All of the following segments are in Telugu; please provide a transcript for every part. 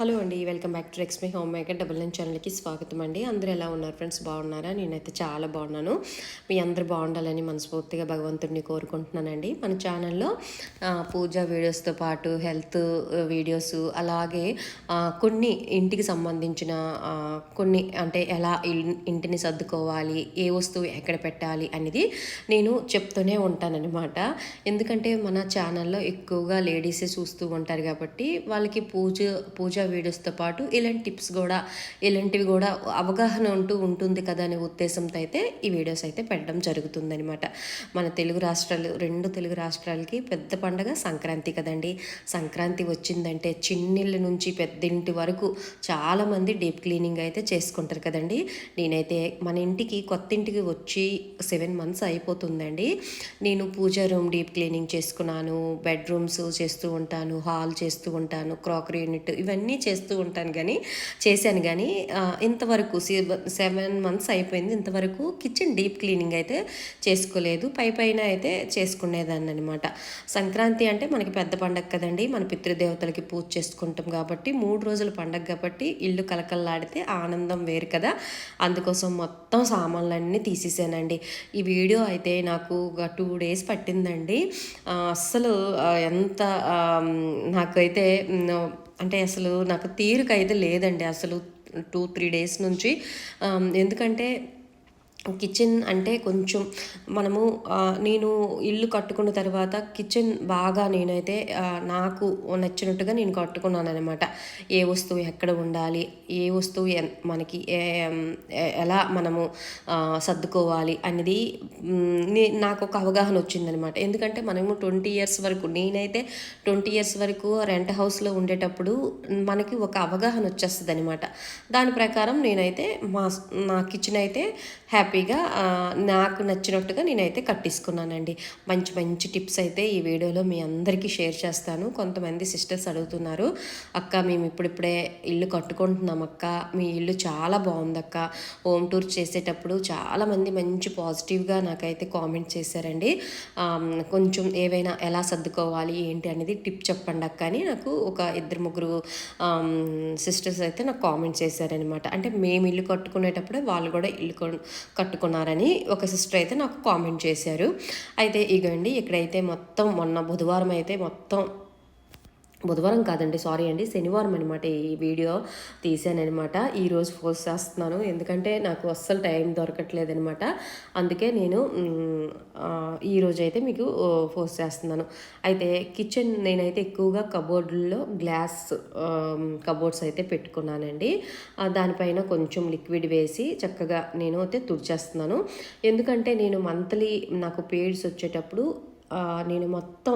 హలో అండి వెల్కమ్ బ్యాక్ టు ఎక్స్మీ హోమ్ మేకర్ డబుల్ నైన్ ఛానల్కి స్వాగతం అండి. అందరూ ఎలా ఉన్నారు ఫ్రెండ్స్? బాగున్నారా? నేనైతే చాలా బాగున్నాను. మీ అందరూ బాగుండాలని మనస్ఫూర్తిగా భగవంతుడిని కోరుకుంటున్నానండి. మన ఛానల్లో పూజ పూజా వీడియోస్తో పాటు హెల్త్ వీడియోస్ అలాగే కొన్ని ఇంటికి సంబంధించిన కొన్ని అంటే ఎలా ఇంటిని సర్దుకోవాలి ఏ వస్తువు ఎక్కడ పెట్టాలి అనేది నేను చెప్తూనే ఉంటానన్నమాట. ఎందుకంటే మన ఛానల్లో ఎక్కువగా లేడీసే చూస్తూ ఉంటారు కాబట్టి వాళ్ళకి పూజ పూజా వీడియోస్తో పాటు ఇలాంటి టిప్స్ కూడా ఇలాంటివి కూడా అవగాహన ఉంటూ ఉంటుంది కదా అనే ఉద్దేశంతో అయితే ఈ వీడియోస్ అయితే పెట్టడం జరుగుతుందనమాట మన తెలుగు రాష్ట్రాలు రెండు తెలుగు రాష్ట్రాలకి పెద్ద పండగ సంక్రాంతి కదండి. సంక్రాంతి వచ్చిందంటే చిన్నిళ్ళ నుంచి పెద్దింటి వరకు చాలామంది డీప్ క్లీనింగ్ అయితే చేసుకుంటారు కదండి. నేనైతే మన ఇంటికి కొత్త ఇంటికి వచ్చి సెవెన్ మంత్స్ అయిపోతుందండి. నేను పూజా రూమ్ డీప్ క్లీనింగ్ చేసుకున్నాను బెడ్రూమ్స్ చేస్తూ ఉంటాను హాల్ చేస్తూ ఉంటాను క్రాకరీ యూనిట్ ఇవన్నీ చేస్తూ ఉంటాను కానీ చేశాను కానీ ఇంతవరకు సెవెన్ మంత్స్ అయిపోయింది. ఇంతవరకు కిచెన్ డీప్ క్లీనింగ్ అయితే చేసుకోలేదు. పై పైన అయితే చేసుకునేదాన్ని అనమాట సంక్రాంతి అంటే మనకి పెద్ద పండగ కదండి. మన పితృదేవతలకి పూజ చేసుకుంటాం కాబట్టి మూడు రోజుల పండగ కాబట్టి ఇల్లు కలకల్లాడితే ఆనందం వేరు కదా. అందుకోసం మొత్తం సామాన్లన్నీ తీసేసానండి. ఈ వీడియో అయితే నాకు ఒక టూ డేస్ పట్టిందండి. అస్సలు ఎంత నాకైతే అంటే అసలు నాకు తీరిక అయితే లేదండి. అసలు టూ త్రీ డేస్ నుంచి ఎందుకంటే కిచెన్ అంటే కొంచెం మనము నేను ఇల్లు కట్టుకున్న తర్వాత కిచెన్ బాగా నేనైతే నాకు నచ్చినట్టుగా నేను కట్టుకున్నాను అనమాట ఏ వస్తువు ఎక్కడ ఉండాలి ఏ వస్తువు ఎన్- మనకి ఏ- ఎలా మనము సర్దుకోవాలి అనేది నే- నాకు ఒక అవగాహన వచ్చిందనమాట ఎందుకంటే మనము ట్వంటీ ఇయర్స్ వరకు నేనైతే ట్వంటీ ఇయర్స్ వరకు రెంట్ హౌస్లో ఉండేటప్పుడు మనకి ఒక అవగాహన వచ్చేస్తుంది అనమాట దాని ప్రకారం నేనైతే మా నా కిచెన్ అయితే హ్యాపీగా నాకు నచ్చినట్టుగా నేనైతే కట్టించుకున్నానండి మంచి మంచి టిప్స్ అయితే ఈ వీడియోలో మీ అందరికీ షేర్ చేస్తాను. కొంతమంది సిస్టర్స్ అడుగుతున్నారు అక్క మేము ఇప్పుడిప్పుడే ఇల్లు కట్టుకుంటున్నాం అక్క. మీ ఇల్లు చాలా బాగుంది అక్క. హోమ్ టూర్ చేసేటప్పుడు చాలామంది మంచి పాజిటివ్గా నాకైతే కామెంట్ చేశారండి. కొంచెం ఏవైనా ఎలా సర్దుకోవాలి ఏంటి అనేది టిప్ చెప్పండి అక్క అని నాకు ఒక ఇద్దరు ముగ్గురు సిస్టర్స్ అయితే నాకు కామెంట్ చేశారనమాట అంటే మేము ఇల్లు కట్టుకునేటప్పుడే వాళ్ళు కూడా ఇల్లు కొ- కట్టుకున్నారని ఒక సిస్టర్ అయితే నాకు కామెంట్ చేశారు. అయితే ఇగండి ఇక్కడైతే మొత్తం మొన్న బుధవారం అయితే మొత్తం బుధవారం కాదండి సారీ అండి శనివారం అనమాట ఈ వీడియో తీసానమాట ఈరోజు పోస్ట్ చేస్తున్నాను. ఎందుకంటే నాకు అస్సలు టైం దొరకట్లేదు అనమాట అందుకే నేను ఈరోజు అయితే మీకు పోస్ట్ చేస్తున్నాను. అయితే కిచెన్ నేనైతే ఎక్కువగా కబోర్డుల్లో గ్లాస్ కబోర్డ్స్ అయితే పెట్టుకున్నానండి. దానిపైన కొంచెం లిక్విడ్ వేసి చక్కగా నేను అయితే తుడిచేస్తున్నాను. ఎందుకంటే నేను మంత్లీ నాకు పీరియడ్స్ వచ్చేటప్పుడు నేను మొత్తం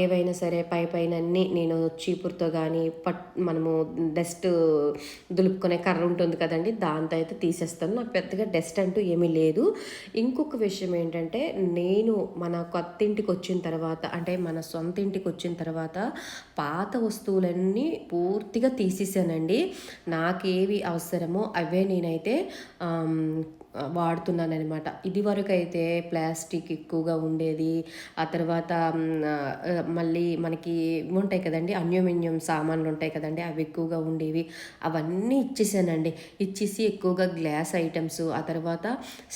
ఏవైనా సరే పై పైన అన్నీ నేను చీపురుతో కానీ పట్ మనము డస్ట్ దులుపుకునే కర్ర ఉంటుంది కదండి దాంతో అయితే తీసేస్తాను. నాకు పెద్దగా డస్ట్ అంటూ ఏమీ లేదు. ఇంకొక విషయం ఏంటంటే నేను మన కొత్త ఇంటికి వచ్చిన తర్వాత అంటే మన సొంత ఇంటికి వచ్చిన తర్వాత పాత వస్తువులన్నీ పూర్తిగా తీసేసానండి. నాకేవి అవసరమో అవే నేనైతే వాడుతున్నాను అనమాట ఇది వరకు అయితే ప్లాస్టిక్ ఎక్కువగా ఉండేది. ఆ తర్వాత మళ్ళీ మనకి ఉంటాయి కదండి అన్యోమిన్యం సామాన్లు ఉంటాయి కదండి అవి ఎక్కువగా ఉండేవి. అవన్నీ ఇచ్చేసానండి. ఇచ్చేసి ఎక్కువగా గ్లాస్ ఐటమ్స్ ఆ తర్వాత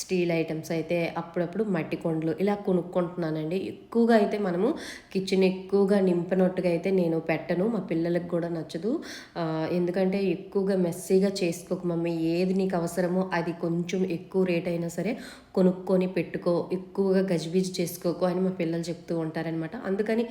స్టీల్ ఐటమ్స్ అయితే అప్పుడప్పుడు మట్టి కొండలు ఇలా కొనుక్కుంటున్నానండి. ఎక్కువగా అయితే మనము కిచెన్ ఎక్కువగా నింపినట్టుగా అయితే నేను పెట్టను. మా పిల్లలకు కూడా నచ్చదు. ఎందుకంటే ఎక్కువగా మెస్సీగా చేసుకోక మమ్మీ. ఏది నీకు అవసరమో అది కొంచెం ఎక్కువ ఎక్కువ రేట్ అయినా సరే కొనుక్కొని పెట్టుకో ఎక్కువగా గజిబిజి చేసుకోకు అని మా పిల్లలు చెప్తూ ఉంటారనమాట అందుకని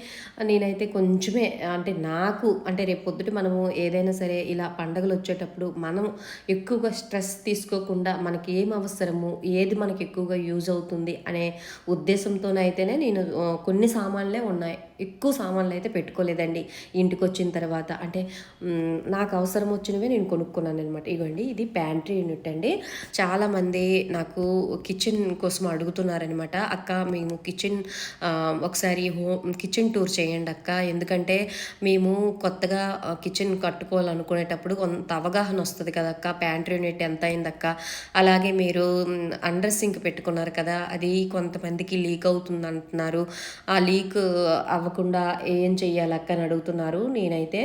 నేనైతే కొంచెమే అంటే నాకు అంటే రేపు పొద్దుట మనము ఏదైనా సరే ఇలా పండగలు వచ్చేటప్పుడు మనం ఎక్కువగా స్ట్రెస్ తీసుకోకుండా మనకి ఏం అవసరము ఏది మనకి ఎక్కువగా యూజ్ అవుతుంది అనే ఉద్దేశంతోనైతేనే నేను కొన్ని సామాన్లే ఉన్నాయి. ఎక్కువ సామాన్లు అయితే పెట్టుకోలేదండి. ఇంటికి వచ్చిన తర్వాత అంటే నాకు అవసరం వచ్చినవే నేను కొనుక్కున్నాను అనమాట ఇగోండి ఇది ప్యాంట్రీ యూనిట్ అండి. చాలామంది నాకు కిచెన్ కోసం అడుగుతున్నారనమాట అక్క మేము కిచెన్ ఒకసారి హోమ్ కిచెన్ టూర్ చేయండి అక్క. ఎందుకంటే మేము కొత్తగా కిచెన్ కట్టుకోవాలనుకునేటప్పుడు కొంత అవగాహన వస్తుంది కదా అక్క. ప్యాంట్రీ యూనిట్ ఎంత అయిందక్క అలాగే మీరు అండర్ సింక్ పెట్టుకున్నారు కదా. అది కొంతమందికి లీక్ అవుతుంది అంటున్నారు ఆ లీక్ అవ అవ్వకుండా ఏం చెయ్యాలి అని అడుగుతున్నారు. నేనైతే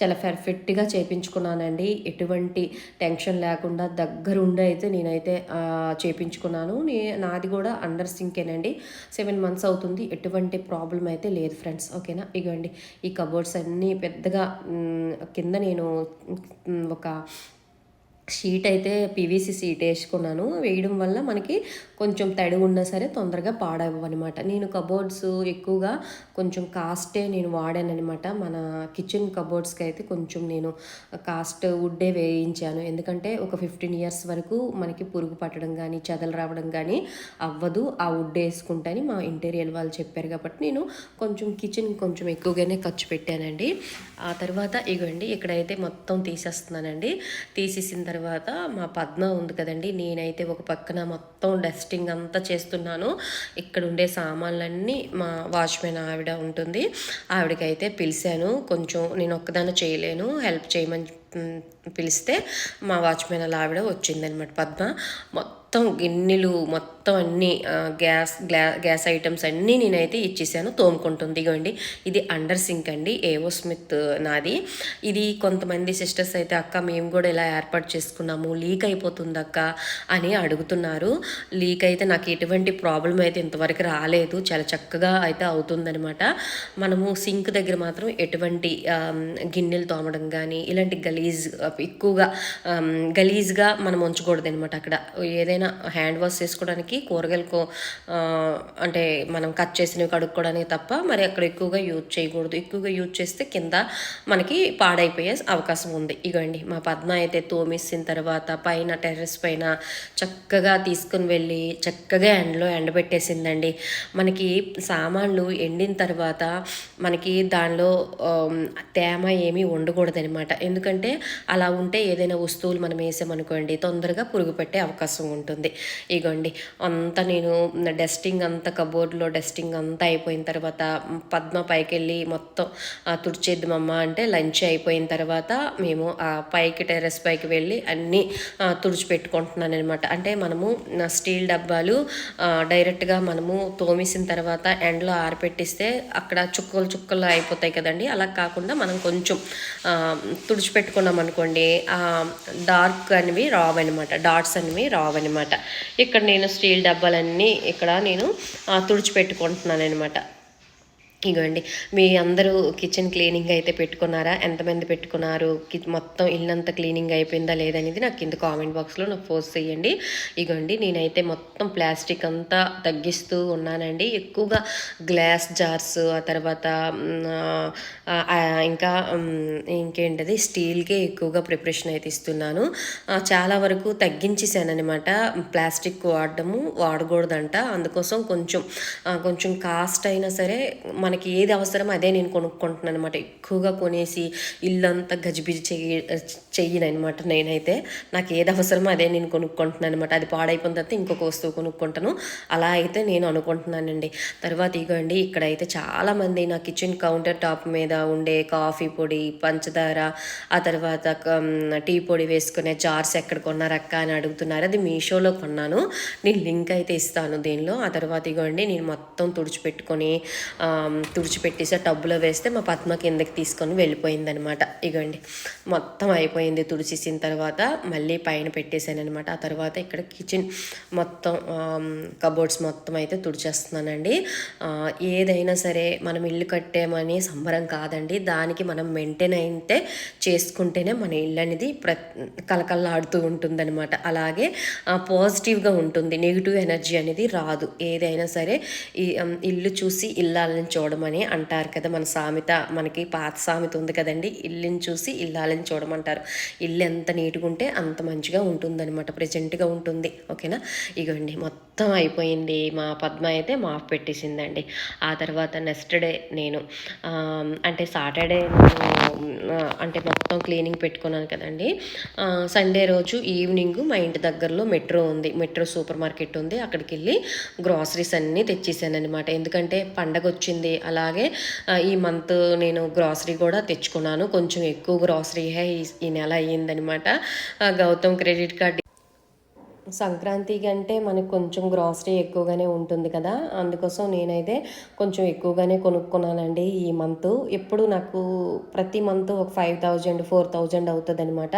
చాలా పర్ఫెక్ట్గా చేపించుకున్నానండి. ఎటువంటి టెన్షన్ లేకుండా దగ్గరుండి అయితే నేనైతే చేపించుకున్నాను. నే నాది కూడా అండర్ సింకేనండి సెవెన్ మంత్స్ అవుతుంది. ఎటువంటి ప్రాబ్లం అయితే లేదు ఫ్రెండ్స్ ఓకేనా ఇగోండి. ఈ కబోర్డ్స్ అన్నీ పెద్దగా కింద నేను ఒక షీట్ అయితే పీవీసీ షీట్ వేసుకున్నాను. వేయడం వల్ల మనకి కొంచెం తడి ఉన్నా సరే తొందరగా పాడవన్నమాట. నేను కబోర్డ్స్ ఎక్కువగా కొంచెం కాస్టే నేను వాడానమాట మన కిచెన్ కబోర్డ్స్కి అయితే కొంచెం నేను కాస్ట్ వుడ్డే వేయించాను. ఎందుకంటే ఒక ఫిఫ్టీన్ ఇయర్స్ వరకు మనకి పురుగు పట్టడం కానీ చెదలు రావడం కానీ అవ్వదు. ఆ వుడ్ వేసుకుంటాని మా ఇంటీరియర్ వాళ్ళు చెప్పారు కాబట్టి నేను కొంచెం కిచెన్ కొంచెం ఎక్కువగానే ఖర్చు పెట్టానండి. ఆ తర్వాత ఇగోండి ఇక్కడైతే మొత్తం తీసేస్తున్నానండి. తీసేసిన తర్వాత మా పద్మ ఉంది కదండి నేనైతే ఒక పక్కన మొత్తం డస్టింగ్ అంతా చేస్తున్నాను. ఇక్కడ ఉండే సామాన్లన్నీ మా వాచ్మెన్ ఆవిడ ఉంటుంది. ఆవిడకైతే పిలిచాను కొంచెం నేను ఒక్కదాన్ని చేయలేను హెల్ప్ చేయమని పిలిస్తే మా వాచ్మెన్ అలా ఆవిడ వచ్చిందనమాట పద్మ మొత్తం గిన్నెలు మొత్తం అన్ని గ్యాస్ గ్లా గ్యాస్ ఐటమ్స్ అన్నీ నేనైతే ఇచ్చేసాను. తోముకుంటుంది. ఇగోండి ఇది అండర్ సింక్ అండి ఏవో స్మిత్ నాది. ఇది కొంతమంది సిస్టర్స్ అయితే అక్క మేము కూడా ఇలా ఏర్పాటు చేసుకున్నాము లీక్ అయిపోతుంది అక్క అని అడుగుతున్నారు. లీక్ అయితే నాకు ఎటువంటి ప్రాబ్లం అయితే ఇంతవరకు రాలేదు. చాలా చక్కగా అయితే అవుతుందనమాట మనము సింక్ దగ్గర మాత్రం ఎటువంటి గిన్నెలు తోమడం కానీ ఇలాంటి గలీజ్ ఎక్కువగా గలీజ్గా మనం ఉంచకూడదు అనమాట అక్కడ. ఏదైనా హ్యాండ్ వాష్ చేసుకోవడానికి కూరగాయలకు అంటే మనం కట్ చేసినవి కడుక్కోవడానికి తప్ప మరి అక్కడ ఎక్కువగా యూజ్ చేయకూడదు. ఎక్కువగా యూజ్ చేస్తే కింద మనకి పాడైపోయే అవకాశం ఉంది. ఇగోండి మా పద్మ అయితే తోమేసిన తర్వాత పైన టెర్రస్ పైన చక్కగా తీసుకుని వెళ్ళి చక్కగా ఎండలో ఎండబెట్టేసిందండి. మనకి సామాన్లు ఎండిన తర్వాత మనకి దానిలో తేమ ఏమీ ఉండకూడదు అనమాట ఎందుకంటే అలా ఉంటే ఏదైనా వస్తువులు మనం వేసామనుకోండి తొందరగా పురుగు పెట్టే అవకాశం ఉంటుంది. ఇగోండి అంతా నేను డస్టింగ్ అంతా కబోర్డ్లో డస్టింగ్ అంతా అయిపోయిన తర్వాత పద్మ పైకి వెళ్ళి మొత్తం తుడిచేద్దామమ్మా తుడిచేద్దామమ్మ అంటే లంచ్ అయిపోయిన తర్వాత మేము ఆ పైకి టెర్రస్ పైకి వెళ్ళి అన్నీ తుడిచిపెట్టుకుంటున్నాను అనమాట అంటే మనము స్టీల్ డబ్బాలు డైరెక్ట్గా మనము తోమేసిన తర్వాత ఎండలో ఆరపెట్టిస్తే అక్కడ చుక్కలు చుక్కలు అయిపోతాయి కదండి. అలా కాకుండా మనం కొంచెం తుడిచిపెట్టు పెట్టుకున్నాం అనుకోండి డార్క్ అనేవి రావన్నమాట డాట్స్ అనేవి రావన్నమాట. ఇక్కడ నేను స్టీల్ డబ్బాలన్నీ ఇక్కడ నేను తుడిచి తుడిచిపెట్టుకుంటున్నాను అనమాట ఇగోండి మీ అందరూ కిచెన్ క్లీనింగ్ అయితే పెట్టుకున్నారా? ఎంతమంది పెట్టుకున్నారు? కి మొత్తం ఇల్లంతా క్లీనింగ్ అయిపోయిందా లేదనేది నాకు కింద కామెంట్ బాక్స్లో నాకు పోస్ట్ చేయండి. ఇగోండి నేనైతే మొత్తం ప్లాస్టిక్ అంతా తగ్గిస్తూ ఉన్నానండి. ఎక్కువగా గ్లాస్ జార్స్ ఆ తర్వాత ఇంకా ఇంకేంటది? స్టీల్కే ఎక్కువగా ప్రిపరేషన్ అయితే ఇస్తున్నాను. చాలా వరకు తగ్గించేసానమాట ప్లాస్టిక్ వాడడము వాడకూడదంట. అందుకోసం కొంచెం కొంచెం కాస్ట్ అయినా సరే మన మనకి ఏది అవసరమో అదే నేను కొనుక్కుంటున్నాను అనమాట ఎక్కువగా కొనేసి ఇల్లంతా గజిబిజి చెయ్యి చెయ్యను అనమాట నేనైతే. నాకు ఏది అవసరమో అదే నేను కొనుక్కుంటున్నాను అనమాట అది పాడైపోయిన తర్వాత ఇంకొక వస్తువు కొనుక్కుంటాను. అలా అయితే నేను అనుకుంటున్నానండి. తర్వాత ఇగోండి ఇక్కడైతే చాలామంది నా కిచెన్ కౌంటర్ టాప్ మీద ఉండే కాఫీ పొడి పంచదార ఆ తర్వాత టీ పొడి వేసుకునే జార్స్ ఎక్కడ కొన్నారు అక్క అని అడుగుతున్నారు. అది మీషోలో కొన్నాను. నేను లింక్ అయితే ఇస్తాను దీనిలో. ఆ తర్వాత ఇగోండి నేను మొత్తం తుడిచిపెట్టుకొని తుడిచిపెట్టేసి ఆ టబ్బులో వేస్తే మా పద్మ కిందకి తీసుకొని వెళ్ళిపోయిందనమాట. ఇగోండి మొత్తం అయిపోయింది తుడిచేసిన తర్వాత మళ్ళీ పైన పెట్టేశాను అనమాట ఆ తర్వాత ఇక్కడ కిచెన్ మొత్తం కబోర్డ్స్ మొత్తం అయితే తుడిచేస్తున్నానండి. ఏదైనా సరే మనం ఇల్లు కట్టామని సంబరం కాదండి. దానికి మనం మెయింటైన్ అయితే చేసుకుంటేనే మన ఇల్లు అనేది ప్ర కలకల్లాడుతూ ఉంటుందన్నమాట అలాగే పాజిటివ్గా ఉంటుంది. నెగిటివ్ ఎనర్జీ అనేది రాదు. ఏదైనా సరే ఈ ఇల్లు చూసి ఇల్లాలని చూడమని అంటారు కదా. మన సామెత మనకి పాత సామెత ఉంది కదండి. ఇల్లుని చూసి ఇల్లాలని చూడమంటారు ఇల్లు ఎంత నీట్గా ఉంటే అంత మంచిగా ఉంటుందన్నమాట. ప్రజెంట్గా ఉంటుంది. ఓకేనా? ఇగోండి. మొత్తం అయిపోయింది మా పద్మ అయితే మాఫ్ పెట్టేసిందండి. ఆ తర్వాత నెక్స్ట్ డే నేను అంటే సాటర్డే అంటే మొత్తం క్లీనింగ్ పెట్టుకున్నాను కదండి. సండే రోజు ఈవినింగ్ మా ఇంటి దగ్గరలో మెట్రో ఉంది. మెట్రో సూపర్ మార్కెట్ ఉంది. అక్కడికి వెళ్ళి గ్రాసరీస్ అన్నీ తెచ్చేసాను అనమాట ఎందుకంటే పండగ వచ్చింది అలాగే ఈ మంత్ నేను గ్రాసరీ కూడా తెచ్చుకున్నాను. కొంచెం ఎక్కువ గ్రాసరీ ఈ నెల అయ్యిందనమాట. గౌతమ్ క్రెడిట్ కార్డ్ సంక్రాంతికి అంటే మనకు కొంచెం గ్రాసరీ ఎక్కువగానే ఉంటుంది కదా. అందుకోసం నేనైతే కొంచెం ఎక్కువగానే కొనుక్కున్నానండి ఈ మంత్. ఎప్పుడు నాకు ప్రతి మంత్ ఒక ఫైవ్ థౌజండ్ ఫోర్ థౌజండ్ అవుతుంది అనమాట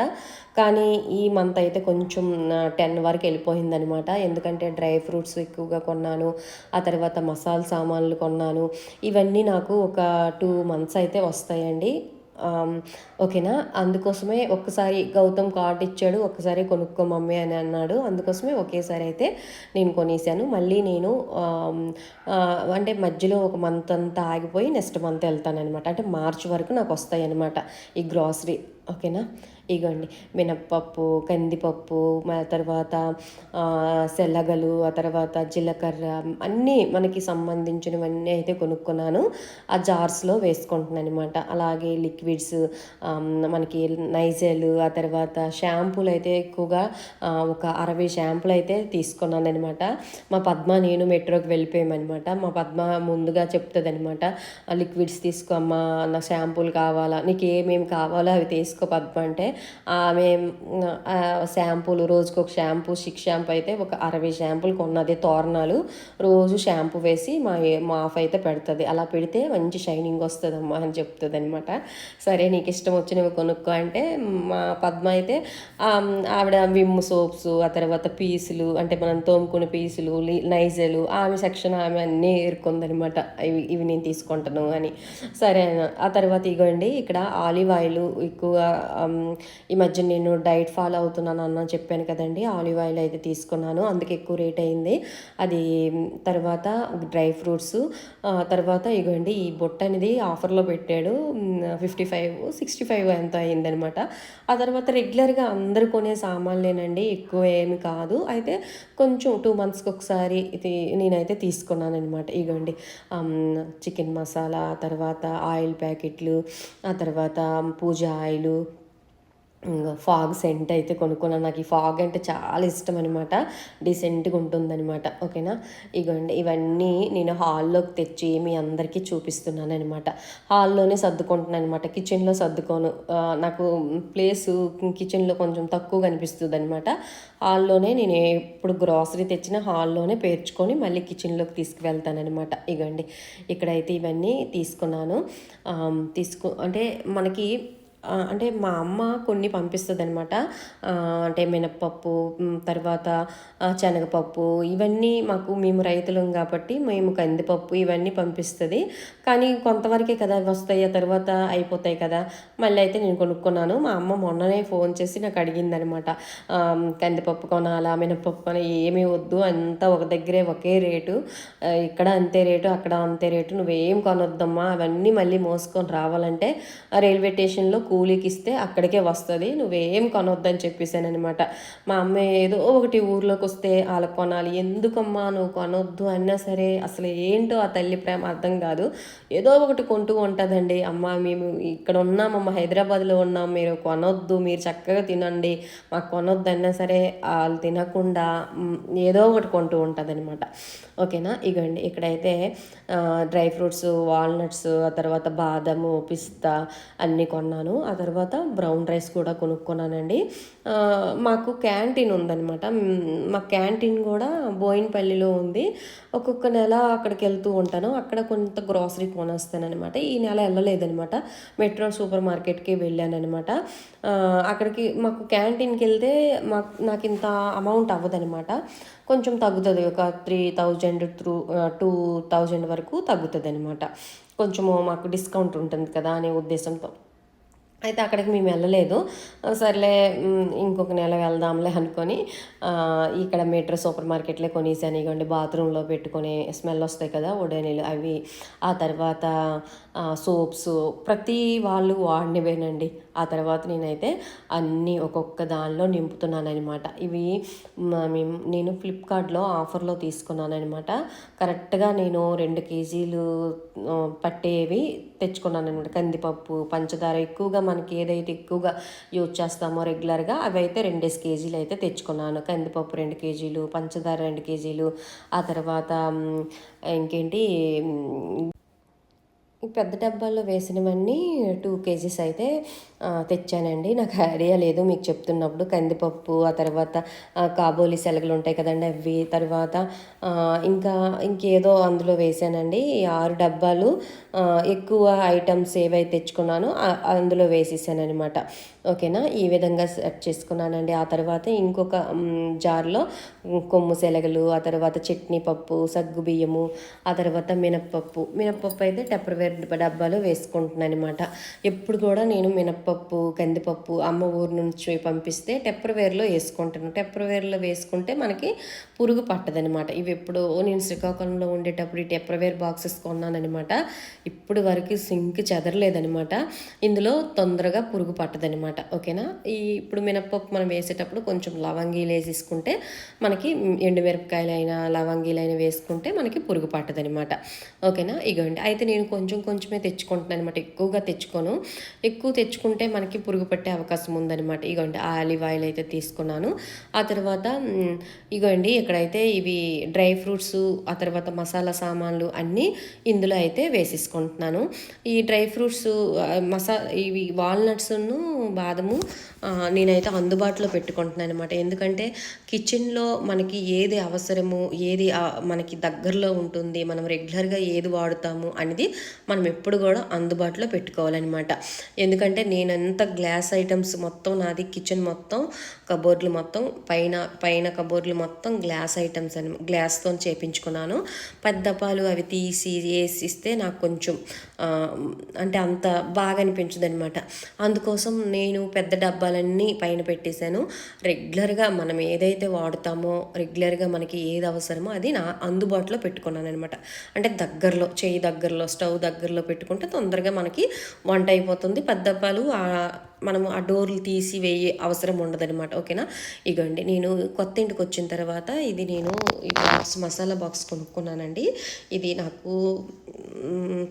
కానీ ఈ మంత్ అయితే కొంచెం టెన్ వరకు వెళ్ళిపోయిందనమాట ఎందుకంటే డ్రై ఫ్రూట్స్ ఎక్కువగా కొన్నాను ఆ తర్వాత మసాలా సామాన్లు కొన్నాను. ఇవన్నీ నాకు ఒక టూ మంత్స్ అయితే వస్తాయండి. ఓకేనా? అందుకోసమే ఒక్కసారి గౌతమ్ కార్డ్ ఇచ్చాడు ఒక్కసారి కొనుక్కో మమ్మీ అని అన్నాడు. అందుకోసమే ఒకేసారి అయితే నేను కొనేసాను. మళ్ళీ నేను అంటే మధ్యలో ఒక మంత్ అంతా ఆగిపోయి నెక్స్ట్ మంత్ వెళ్తాను అనమాట అంటే మార్చ్ వరకు నాకు వస్తాయి అనమాట ఈ గ్రాసరీ ఓకేనా? ఇగోండి మినప్పప్పు కందిపప్పు ఆ తర్వాత ఆ, ఆ తర్వాత జీలకర్ర అన్నీ మనకి సంబంధించినవన్నీ అయితే కొనుక్కున్నాను. ఆ జార్స్లో వేసుకుంటున్నాను అనమాట అలాగే లిక్విడ్స్ మనకి నైజెల్ ఆ తర్వాత షాంపూలు అయితే ఎక్కువగా ఒక అరవై షాంపూలు అయితే తీసుకున్నాను అనమాట మా పద్మ నేను మెట్రోకి వెళ్ళిపోయామన్నమాట. మా పద్మ ముందుగా చెప్తుంది అనమాట లిక్విడ్స్ తీసుకో నాకు షాంపూలు కావాలా నీకు ఏమేమి కావాలో అవి తీసుకో పద్మ అంటే ఆమె షాంపూలు రోజుకి ఒక షాంపూ సిక్స్ షాంపూ అయితే ఒక అరవై షాంపూలు కొన్నది తోరణాలు. రోజు షాంపూ వేసి మా మాఫ్ అయితే పెడుతుంది. అలా పెడితే మంచి షైనింగ్ వస్తుంది అమ్మ అని చెప్తుంది అనమాట సరే నీకు ఇష్టం వచ్చినవి కొనుక్కో అంటే మా పద్మ అయితే ఆవిడ విమ్ సోప్స్ ఆ తర్వాత పీసులు అంటే మనం తోముకునే పీసులు నైజలు ఆమె సెక్షన్ ఆమె అన్నీ ఏరుకుందనమాట ఇవి ఇవి నేను తీసుకుంటాను అని. సరే ఆ తర్వాత ఇగోండి ఇక్కడ ఆలివ్ ఆయిల్ ఎక్కువగా ఈ మధ్య నేను డైట్ ఫాలో అవుతున్నాను అన్న చెప్పాను కదండి. ఆలివ్ ఆయిల్ అయితే తీసుకున్నాను. అందుకే ఎక్కువ రేట్ అయింది. అది తర్వాత డ్రై ఫ్రూట్స్ తర్వాత ఇగోండి ఈ బొట్ట అనేది ఆఫర్లో పెట్టాడు. ఫిఫ్టీ ఫైవ్ సిక్స్టీ ఫైవ్ ఎంత అయిందనమాట ఆ తర్వాత రెగ్యులర్గా అందరు కొనే సామాన్లేనండి. ఎక్కువ ఏమి కాదు. అయితే కొంచెం టూ మంత్స్కి ఒకసారి ఇది నేనైతే తీసుకున్నాను అనమాట ఇగోండి చికెన్ మసాలా తర్వాత ఆయిల్ ప్యాకెట్లు ఆ తర్వాత పూజ ఆయిలు ఫాగ్ సెంట్ అయితే కొనుక్కున్నాను. నాకు ఈ ఫాగ్ అంటే చాలా ఇష్టం అనమాట డీసెంట్గా ఉంటుందన్నమాట. ఓకేనా? ఇగోండి ఇవన్నీ నేను హాల్లోకి తెచ్చి మీ అందరికీ చూపిస్తున్నాను అనమాట హాల్లోనే సర్దుకుంటున్నాను అనమాట కిచెన్లో సర్దుకోను. నాకు ప్లేసు కిచెన్లో కొంచెం తక్కువ కనిపిస్తుంది అనమాట హాల్లోనే నేను ఎప్పుడు గ్రాసరీ తెచ్చిన హాల్లోనే పేర్చుకొని మళ్ళీ కిచెన్లోకి తీసుకువెళ్తాను అనమాట ఇగండి ఇక్కడైతే ఇవన్నీ తీసుకున్నాను. తీసుకు అంటే మనకి అంటే మా అమ్మ కొన్ని పంపిస్తుంది అనమాట అంటే మినప్పప్పు తర్వాత శనగపప్పు ఇవన్నీ మాకు మేము రైతులం కాబట్టి మేము కందిపప్పు ఇవన్నీ పంపిస్తుంది. కానీ కొంతవరకే కదా వస్తాయి ఆ తర్వాత అయిపోతాయి కదా. మళ్ళీ అయితే నేను కొనుక్కున్నాను. మా అమ్మ మొన్ననే ఫోన్ చేసి నాకు అడిగిందనమాట కందిపప్పు కొనాలా మినప్పప్పు కొనాలి ఏమీ వద్దు అంతా ఒక దగ్గరే ఒకే రేటు. ఇక్కడ అంతే రేటు అక్కడ అంతే రేటు నువ్వేం కొనొద్దమ్మా అవన్నీ మళ్ళీ మోసుకొని రావాలంటే రైల్వే స్టేషన్లో కూలీకి ఇస్తే అక్కడికే వస్తుంది. నువ్వేం కొనొద్దని చెప్పేసాను అనమాట మా అమ్మ ఏదో ఒకటి ఊర్లోకి వస్తే వాళ్ళకి కొనాలి. ఎందుకమ్మా నువ్వు కొనొద్దు అన్నా సరే అసలు ఏంటో ఆ తల్లి ప్రేమ అర్థం కాదు. ఏదో ఒకటి కొంటూ ఉంటుందండి. అమ్మ మేము ఇక్కడ ఉన్నామమ్మ హైదరాబాద్లో ఉన్నాం. మీరు కొనొద్దు మీరు చక్కగా తినండి. మాకు కొనొద్దు అన్నా సరే వాళ్ళు తినకుండా ఏదో ఒకటి కొంటూ ఉంటుంది ఓకేనా? ఇగండి ఇక్కడైతే డ్రై ఫ్రూట్స్ వాల్నట్స్ ఆ తర్వాత బాదము పిస్తా అన్నీ కొన్నాను. ఆ తర్వాత బ్రౌన్ రైస్ కూడా కొనుక్కున్నానండి. మాకు క్యాంటీన్ ఉందనమాట మా క్యాంటీన్ కూడా బోయినపల్లిలో ఉంది. ఒక్కొక్క నెల అక్కడికి వెళ్తూ ఉంటాను. అక్కడ కొంత గ్రాసరీ కొనేస్తానమాట ఈ నెల వెళ్ళలేదనమాట మెట్రో సూపర్ మార్కెట్కి వెళ్ళానమాట అక్కడికి మాకు క్యాంటీన్కి వెళ్తే మాకు నాకు ఇంత అమౌంట్ అవ్వదనమాట కొంచెం తగ్గుతుంది. ఒక three thousand through two thousand వరకు తగ్గుతుంది అనమాట కొంచెము మాకు డిస్కౌంట్ ఉంటుంది కదా అనే ఉద్దేశంతో. అయితే అక్కడికి మేము వెళ్ళలేదు. సర్లే ఇంకొక నెల వెళ్దాంలే అనుకొని ఇక్కడ మెట్రో సూపర్ మార్కెట్లో కొనేసాను. ఇవ్వండి బాత్రూంలో పెట్టుకొని స్మెల్ వస్తాయి కదా ఉడనీళ్ళు అవి ఆ తర్వాత సోప్స్ ప్రతి వాళ్ళు వాడినవేనండి. ఆ తర్వాత నేనైతే అన్నీ ఒక్కొక్క దానిలో నింపుతున్నానమాట ఇవి నేను ఫ్లిప్కార్ట్లో ఆఫర్లో తీసుకున్నానమాట కరెక్ట్గా నేను రెండు కేజీలు పట్టేవి తెచ్చుకున్నానమాట కందిపప్పు పంచదార ఎక్కువగా మనకి ఏదైతే ఎక్కువగా యూజ్ చేస్తామో రెగ్యులర్గా అవి అయితే రెండేసి కేజీలు అయితే తెచ్చుకున్నాను. కందిపప్పు రెండు కేజీలు పంచదార రెండు కేజీలు. ఆ తర్వాత ఇంకేంటి పెద్ద డబ్బాల్లో వేసినవన్నీ టూ కేజీస్ అయితే తెచ్చానండి. నాకు ఐడియా లేదు మీకు చెప్తున్నప్పుడు. కందిపప్పు ఆ తర్వాత కాబోలి శలగలు ఉంటాయి కదండి అవి. తర్వాత ఇంకా ఇంకేదో అందులో వేసానండి. ఈ ఆరు డబ్బాలు ఎక్కువ ఐటమ్స్ ఏవైతే తెచ్చుకున్నానో అందులో వేసేసాను అనమాట ఓకేనా? ఈ విధంగా సెట్ చేసుకున్నానండి. ఆ తర్వాత ఇంకొక జార్లో కొమ్ము శలగలు ఆ తర్వాత చట్నీ పప్పు సగ్గు బియ్యము ఆ తర్వాత మినప్పప్పు. మినప్పప్పు అయితే టెప్పర్వేర్ డబ్బాలో వేసుకుంటున్నాను అనమాట ఎప్పుడు కూడా నేను మినప్పప్పు కందిపప్పు అమ్మ ఊరు నుంచి పంపిస్తే టెప్పర్వేర్లో వేసుకుంటాను. టెప్పర్వేర్లో వేసుకుంటే మనకి పురుగు పట్టదనమాట ఇవి ఎప్పుడు నేను శ్రీకాకుళంలో ఉండేటప్పుడు ఈ టెప్పర్వేర్ బాక్సెస్ కొన్నానమాట ఇప్పుడు వరకు సింక్ చెదరలేదనమాట ఇందులో తొందరగా పురుగు పట్టదనమాట ఓకేనా? ఈ ఇప్పుడు మినప్పప్పు మనం వేసేటప్పుడు కొంచెం లవంగీలు వేసేసుకుంటే మనకి ఎండుమిరపకాయలైనా లవంగీలైనా వేసుకుంటే మనకి పురుగు పట్టదనమాట ఓకేనా? ఇగోండి అయితే నేను కొంచెం కొంచెమే తెచ్చుకుంటున్నాను అనమాట ఎక్కువగా తెచ్చుకోను. ఎక్కువ తెచ్చుకుంటే మనకి పురుగు పట్టే అవకాశం ఉందన్నమాట ఇగోండి ఆలివ్ ఆయిల్ అయితే తీసుకున్నాను. ఆ తర్వాత ఇగోండి ఇక్కడైతే ఇవి డ్రై ఫ్రూట్స్ ఆ తర్వాత మసాలా సామాన్లు అన్నీ ఇందులో అయితే వేసేసుకుంటున్నాను. ఈ డ్రై ఫ్రూట్స్ మసా ఇవి వాల్నట్స్ను బాదము నేనైతే అందుబాటులో పెట్టుకుంటున్నాను అనమాట ఎందుకంటే కిచెన్లో మనకి ఏది అవసరము ఏది మనకి దగ్గరలో ఉంటుంది మనం రెగ్యులర్గా ఏది వాడుతాము అనేది మనం ఎప్పుడు కూడా అందుబాటులో పెట్టుకోవాలన్నమాట. ఎందుకంటే నేనంత గ్లాస్ ఐటమ్స్ మొత్తం నాది కిచెన్ మొత్తం కబోర్డ్లు మొత్తం పైన పైన కబోర్డ్లు మొత్తం గ్లాస్ ఐటమ్స్ అని గ్లాస్తో చేపించుకున్నాను. పెద్దపాలు అవి తీసి వేసిస్తే నాకు కొంచెం అంటే అంత బాగా అనిపించదు అనమాట అందుకోసం నేను పెద్ద డబ్బాలన్నీ పైన పెట్టేశాను. రెగ్యులర్గా మనం ఏదైతే వాడుతామో రెగ్యులర్గా మనకి ఏది అవసరమో అది నా అందుబాటులో పెట్టుకున్నాను అనమాట అంటే దగ్గరలో చేయి దగ్గరలో స్టవ్ దగ్గరలో పెట్టుకుంటే తొందరగా మనకి వంట అయిపోతుంది. పెద్ద డబ్బాలు మనము ఆ డోర్లు తీసి వేయే అవసరం ఉండదనమాట ఓకేనా? ఇగోండి నేను కొత్త ఇంటికి వచ్చిన తర్వాత ఇది నేను ఈ బాక్స్ మసాలా బాక్స్ కొనుక్కున్నానండి. ఇది నాకు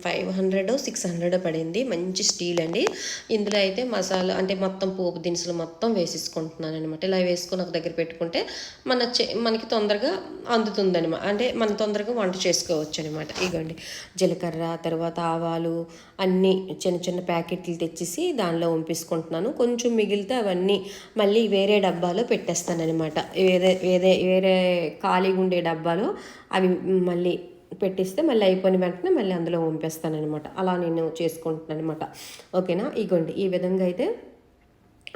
ఫైవ్ హండ్రెడ్ సిక్స్ హండ్రెడ్ పడింది. మంచి స్టీల్ అండి. ఇందులో అయితే మసాలా అంటే మొత్తం పోపు దినుసులు మొత్తం వేసేసుకుంటున్నాను అనమాట ఇలా వేసుకొని ఒక దగ్గర పెట్టుకుంటే మన చే మనకి తొందరగా అందుతుంది అనమాట అంటే మనం తొందరగా వంట చేసుకోవచ్చు అనమాట ఇగోండి జీలకర్ర తర్వాత ఆవాలు అన్నీ చిన్న చిన్న ప్యాకెట్లు తెచ్చేసి దానిలో వంపేసుకుంటున్నాను కొంచెం మిగిలితే అవన్నీ మళ్ళీ వేరే డబ్బాలో పెట్టేస్తానమాట ఏదే వేరే వేరే వేరే ఖాళీగా ఉండే డబ్బాలో అవి మళ్ళీ పెట్టిస్తే మళ్ళీ అయిపోయిన వెంటనే మళ్ళీ అందులో వంపేస్తాను అలా నేను చేసుకుంటున్నాను అనమాట ఓకేనా? ఇగోండి. ఈ విధంగా అయితే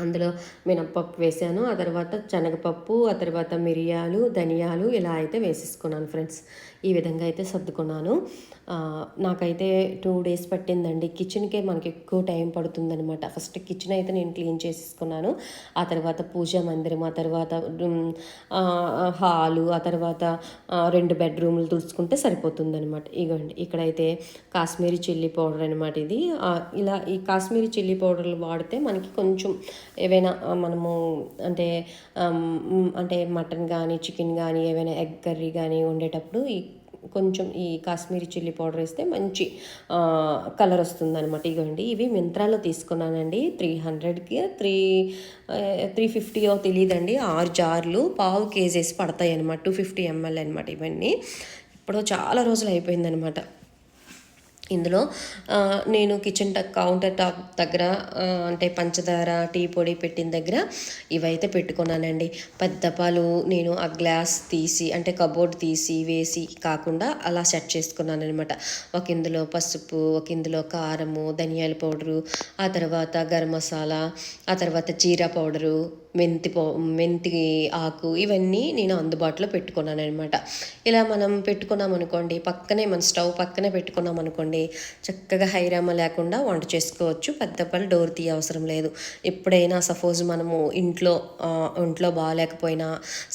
అందులో మినప్పప్పు వేసాను ఆ తర్వాత శనగపప్పు ఆ తర్వాత మిరియాలు ధనియాలు ఇలా అయితే వేసేసుకున్నాను ఫ్రెండ్స్. ఈ విధంగా అయితే సర్దుకున్నాను. నాకైతే టూ డేస్ పట్టిందండి. కిచెన్కే మనకి ఎక్కువ టైం పడుతుందనమాట ఫస్ట్ కిచెన్ అయితే నేను క్లీన్ చేసేసుకున్నాను. ఆ తర్వాత పూజా మందిరం ఆ తర్వాత హాలు ఆ తర్వాత రెండు బెడ్రూమ్లు తుడుచుకుంటే సరిపోతుందనమాట ఇగోండి ఇక్కడైతే కాశ్మీరీ చిల్లీ పౌడర్ అనమాట ఇది. ఇలా ఈ కాశ్మీరీ చిల్లీ పౌడర్లు వాడితే మనకి కొంచెం ఏవైనా మనము అంటే అంటే మటన్ కానీ చికెన్ కానీ ఏవైనా ఎగ్ కర్రీ కానీ వండేటప్పుడు ఈ కొంచెం ఈ కాశ్మీరీ చిల్లీ పౌడర్ వేస్తే మంచి కలర్ వస్తుంది అనమాట ఇగోండి ఇవి మింత్రాలో తీసుకున్నానండి. త్రీ హండ్రెడ్కి త్రీ త్రీ ఫిఫ్టీయో తెలియదండి ఆరు జార్లు పావు కేజీస్ పడతాయి అనమాట టూ ఫిఫ్టీ ఎంఎల్ అనమాట ఇవన్నీ. ఇప్పుడు చాలా రోజులు అయిపోయిందనమాట ఇందులో నేను కిచెన్ కౌంటర్ టాప్ దగ్గర అంటే పంచదార టీ పొడి పెట్టిన దగ్గర ఇవైతే పెట్టుకున్నానండి. పెద్ద పాలు నేను ఆ గ్లాస్ తీసి అంటే కబోర్డ్ తీసి వేసి కాకుండా అలా సెట్ చేసుకున్నాను అనమాట ఒక ఇందులో పసుపు ఒక ఇందులో కారము ధనియాల పౌడరు ఆ తర్వాత గరం మసాలా ఆ తర్వాత జీరా పౌడరు మెంతి పో మెంతి ఆకు ఇవన్నీ నేను అందుబాటులో పెట్టుకున్నాను అనమాట ఇలా మనం పెట్టుకున్నాం అనుకోండి పక్కనే మన స్టవ్ పక్కనే పెట్టుకున్నాం అనుకోండి చక్కగా హైరామ లేకుండా వంట చేసుకోవచ్చు. పెద్ద పళ్ళు డోర్ తీయ అవసరం లేదు. ఎప్పుడైనా సపోజ్ మనము ఇంట్లో ఇంట్లో బాగాలేకపోయినా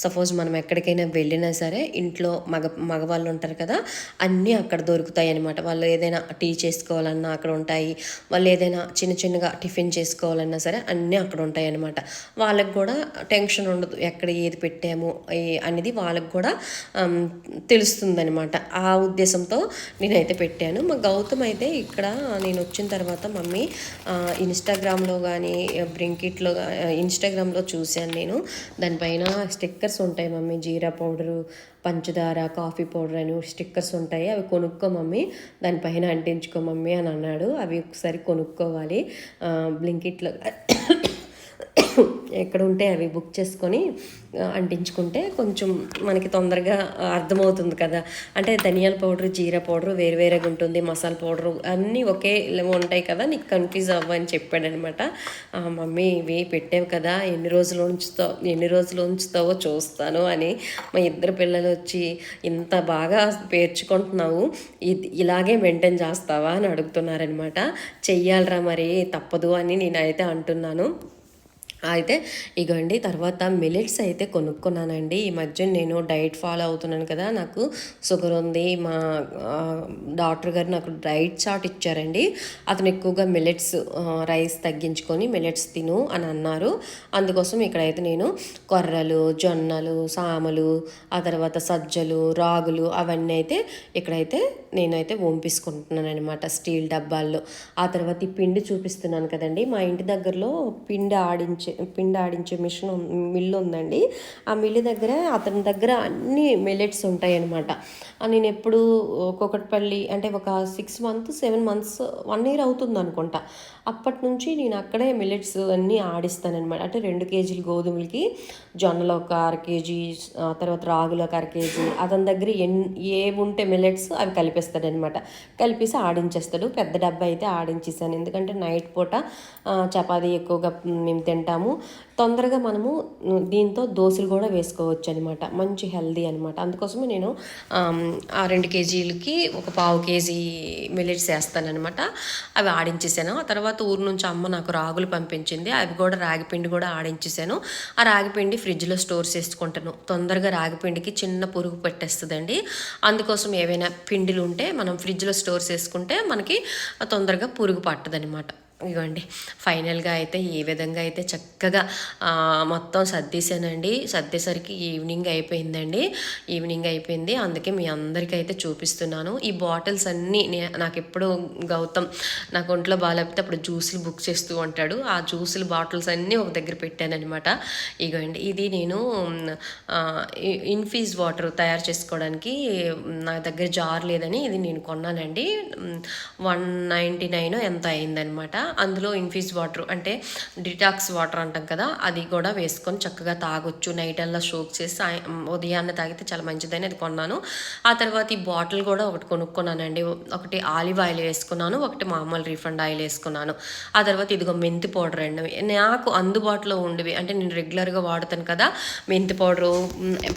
సపోజ్ మనం ఎక్కడికైనా వెళ్ళినా సరే ఇంట్లో మగ మగవాళ్ళు ఉంటారు కదా అన్నీ అక్కడ దొరుకుతాయి అనమాట వాళ్ళు ఏదైనా టీ చేసుకోవాలన్నా అక్కడ ఉంటాయి. వాళ్ళు ఏదైనా చిన్న చిన్నగా టిఫిన్ చేసుకోవాలన్నా సరే అన్నీ అక్కడ ఉంటాయి అనమాట వాళ్ళ వాళ్ళకి కూడా టెన్షన్ ఉండదు. ఎక్కడ ఏది పెట్టాము అనేది వాళ్ళకి కూడా తెలుస్తుంది అనమాట ఆ ఉద్దేశంతో నేనైతే పెట్టాను. మా గౌతమ్ అయితే ఇక్కడ నేను వచ్చిన తర్వాత మమ్మీ ఇన్స్టాగ్రామ్లో కానీ బ్రింకిట్లో ఇన్స్టాగ్రామ్లో చూశాను నేను. దానిపైన స్టిక్కర్స్ ఉంటాయి మమ్మీ. జీరా పౌడరు పంచదార కాఫీ పౌడర్ అని స్టిక్కర్స్ ఉంటాయి. అవి కొనుక్కో మమ్మీ. దానిపైన అంటించుకో మమ్మీ అని అన్నాడు. అవి ఒకసారి కొనుక్కోవాలి. బ్లింకిట్లో ఎక్కడ ఉంటే అవి బుక్ చేసుకొని అంటించుకుంటే కొంచెం మనకి తొందరగా అర్థమవుతుంది కదా. అంటే ధనియాల పౌడర్ జీరా పౌడర్ వేరు వేరేగా ఉంటుంది మసాలా పౌడర్ అన్నీ ఒకే ఉంటాయి కదా. నీకు కన్ఫ్యూజ్ అవ్వని చెప్పాడనమాట. మమ్మీ ఇవి పెట్టావు కదా ఎన్ని రోజులు ఉంచుతావు ఎన్ని రోజులు ఉంచుతావో చూస్తాను అని మా ఇద్దరు పిల్లలు వచ్చి ఇంత బాగా పేర్చుకుంటున్నావు ఇది ఇలాగే మెయింటైన్ చేస్తావా అని అడుగుతున్నారనమాట. చెయ్యాలరా మరి తప్పదు అని నేనైతే అంటున్నాను. అయితే ఇగండి తర్వాత మిలెట్స్ అయితే కొనుక్కున్నానండి. ఈ మధ్య నేను డైట్ ఫాలో అవుతున్నాను కదా నాకు షుగర్ ఉంది. మా డాక్టర్ గారు నాకు డైట్ చార్ట్ ఇచ్చారండి. అతను ఎక్కువగా మిలెట్స్ రైస్ తగ్గించుకొని మిలెట్స్ తిను అని అన్నారు. అందుకోసం ఇక్కడైతే నేను కొర్రలు జొన్నలు సామలు ఆ తర్వాత సజ్జలు రాగులు అవన్నీ అయితే ఇక్కడైతే నేనైతే వంపేసుకుంటున్నాను అనమాట స్టీల్ డబ్బాల్లో. ఆ తర్వాత ఈ పిండి చూపిస్తున్నాను కదండి మా ఇంటి దగ్గరలో పిండి ఆడించే పిండి ఆడించే మిషన్ మిల్లు ఉందండి. ఆ మిల్లు దగ్గర అతని దగ్గర అన్ని మిల్లెట్స్ ఉంటాయి అనమాట నేను ఎప్పుడు ఒక్కొక్కటిపల్లి అంటే ఒక six months seven months one year అవుతుంది అనుకుంటా. అప్పటి నుంచి నేను అక్కడే మిల్లెట్స్ అన్నీ ఆడిస్తానమాట అంటే రెండు కేజీలు గోధుమలకి జొన్నలు ఒక అర కేజీ ఆ తర్వాత రాగులు ఒక అర కేజీ అతని దగ్గర ఎన్ ఏవి ఉంటే మిల్లెట్స్ అవి కలిపిస్తాడనమాట కలిపేసి ఆడించేస్తాడు. పెద్ద డబ్బా అయితే ఆడించేసాను ఎందుకంటే నైట్ పూట చపాతీ ఎక్కువగా మేము తింటాము. తొందరగా మనము దీంతో దోశలు కూడా వేసుకోవచ్చు అనమాట మంచి హెల్దీ అనమాట అందుకోసమే నేను ఆ రెండు కేజీలకి ఒక పావు కేజీ మిల్లెట్స్ వేస్తానమాట అవి ఆడించేసాను. ఆ తర్వాత ఊరు నుంచి అమ్మ నాకు రాగులు పంపించింది. అవి కూడా రాగిపిండి కూడా ఆడించేసాను. ఆ రాగిపిండి ఫ్రిడ్జ్లో స్టోర్ చేసుకుంటాను. తొందరగా రాగిపిండికి చిన్న పురుగు పెట్టేస్తుందండి. అందుకోసం ఏవైనా పిండిలు ఉంటే మనం ఫ్రిడ్జ్లో స్టోర్ చేసుకుంటే మనకి తొందరగా పురుగు పట్టదనమాట ఇగోండి ఫైనల్గా అయితే ఈ విధంగా అయితే చక్కగా మొత్తం సర్దేశానండి. సర్దేసరికి ఈవినింగ్ అయిపోయిందండి. ఈవినింగ్ అయిపోయింది. అందుకే మీ అందరికీ అయితే చూపిస్తున్నాను. ఈ బాటిల్స్ అన్నీ నాకు ఎప్పుడు గౌతమ్ నాకు ఒంట్లో బాగాలేకపోతే అప్పుడు జ్యూసులు బుక్ చేస్తూ ఉంటాడు. ఆ జ్యూసులు బాటిల్స్ అన్నీ ఒక దగ్గర పెట్టానమాట ఇగోండి ఇది నేను ఇన్ఫీజ్ వాటర్ తయారు చేసుకోవడానికి నా దగ్గర జార్ లేదని ఇది నేను కొన్నానండి. వన్ నైంటీ నైన్ ఎంత అయిందనమాట అందులో ఇన్ఫ్యూజ్ వాటర్ అంటే డిటాక్స్ వాటర్ అంటాం కదా అది కూడా వేసుకొని చక్కగా తాగొచ్చు. నైట్ అలా షోక్ చేసి ఉదయాన్నే తాగితే చాలా మంచిదని అది కొన్నాను. ఆ తర్వాత ఈ బాటిల్ కూడా ఒకటి కొనుక్కున్నానండి. ఒకటి ఆలివ్ ఆయిల్ వేసుకున్నాను ఒకటి మామూలు రిఫండ్ ఆయిల్ వేసుకున్నాను. ఆ తర్వాత ఇదిగో మెంతి పౌడర్ అండి. నాకు అందుబాటులో ఉండేవి అంటే నేను రెగ్యులర్గా వాడుతాను కదా మెంతి పౌడరు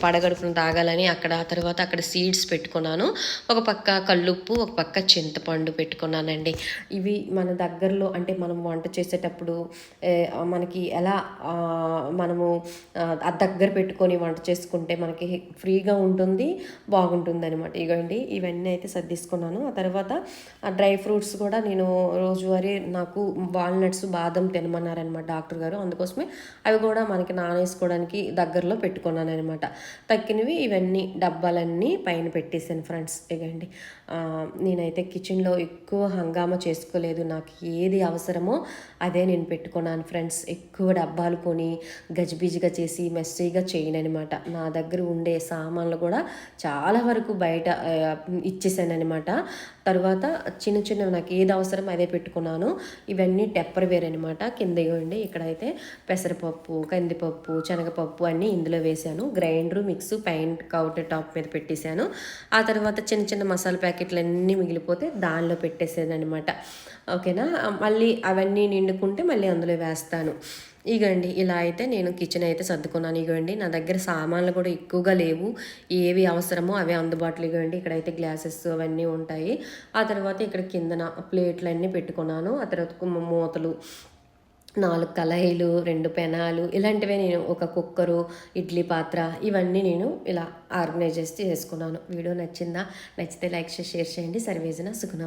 పడగడుపును తాగాలని అక్కడ ఆ తర్వాత అక్కడ సీడ్స్ పెట్టుకున్నాను. ఒక పక్క కల్లుప్పు ఒక పక్క చింతపండు పెట్టుకున్నానండి. ఇవి మన దగ్గరలో అంటే మనం వంట చేసేటప్పుడు మనకి ఎలా మనము దగ్గర పెట్టుకొని వంట చేసుకుంటే మనకి ఫ్రీగా ఉంటుంది బాగుంటుంది అనమాట ఇగోండి ఇవన్నీ అయితే సర్దిసుకున్నాను. ఆ తర్వాత ఆ డ్రై ఫ్రూట్స్ కూడా నేను రోజువారీ నాకు వాల్నట్స్ బాదం తినమన్నారనమాట డాక్టర్ గారు. అందుకోసమే అవి కూడా మనకి నానేసుకోవడానికి దగ్గరలో పెట్టుకున్నాను అనమాట తక్కినవి ఇవన్నీ డబ్బాలన్నీ పైన పెట్టేసాను ఫ్రెండ్స్. ఇగండి నేనైతే కిచెన్లో ఎక్కువ హంగామా చేసుకోలేదు. నాకు ఏది అవసరమో అదే నేను పెట్టుకున్నాను ఫ్రెండ్స్. ఎక్కువ డబ్బాలు కొని గజిబిజిగా చేసి మెస్సీగా చేయను అనమాట నా దగ్గర ఉండే సామాన్లు కూడా చాలా వరకు బయట ఇచ్చేసానమాట తర్వాత చిన్న చిన్నవి నాకు ఏది అవసరం అదే పెట్టుకున్నాను. ఇవన్నీ టెప్పర్ వేర్ అనమాట కింద ఇవ్వండి. ఇక్కడైతే పెసరపప్పు కందిపప్పు శనగపప్పు అన్నీ ఇందులో వేశాను. గ్రైండరు మిక్స్ పైన కౌంటర్ టాప్ మీద పెట్టేశాను. ఆ తర్వాత చిన్న చిన్న మసాలా ప్యాకెట్ అన్నీ మిగిలిపోతే దానిలో పెట్టేసేదనమాట అనమాట ఓకేనా? మళ్ళీ అవన్నీ నిండుకుంటే మళ్ళీ అందులో వేస్తాను. ఇగండి ఇలా అయితే నేను కిచెన్ అయితే సర్దుకున్నాను. ఇగండి నా దగ్గర సామాన్లు కూడా ఎక్కువగా లేవు. ఏవి అవసరమో అవే అందుబాటులో ఇగండి. ఇక్కడైతే గ్లాసెస్ అవన్నీ ఉంటాయి. ఆ తర్వాత ఇక్కడ కిందన ప్లేట్లు అన్నీ పెట్టుకున్నాను. ఆ తర్వాత మూతలు నాలుగు కళాయిలు రెండు పెనాలు ఇలాంటివే నేను ఒక కుక్కరు ఇడ్లీ పాత్ర ఇవన్నీ నేను ఇలా ఆర్గనైజ్ చేసి చేసుకున్నాను. వీడియో నచ్చిందా? నచ్చితే లైక్ చేసి షేర్ చేయండి. సర్వేజన సుఖనా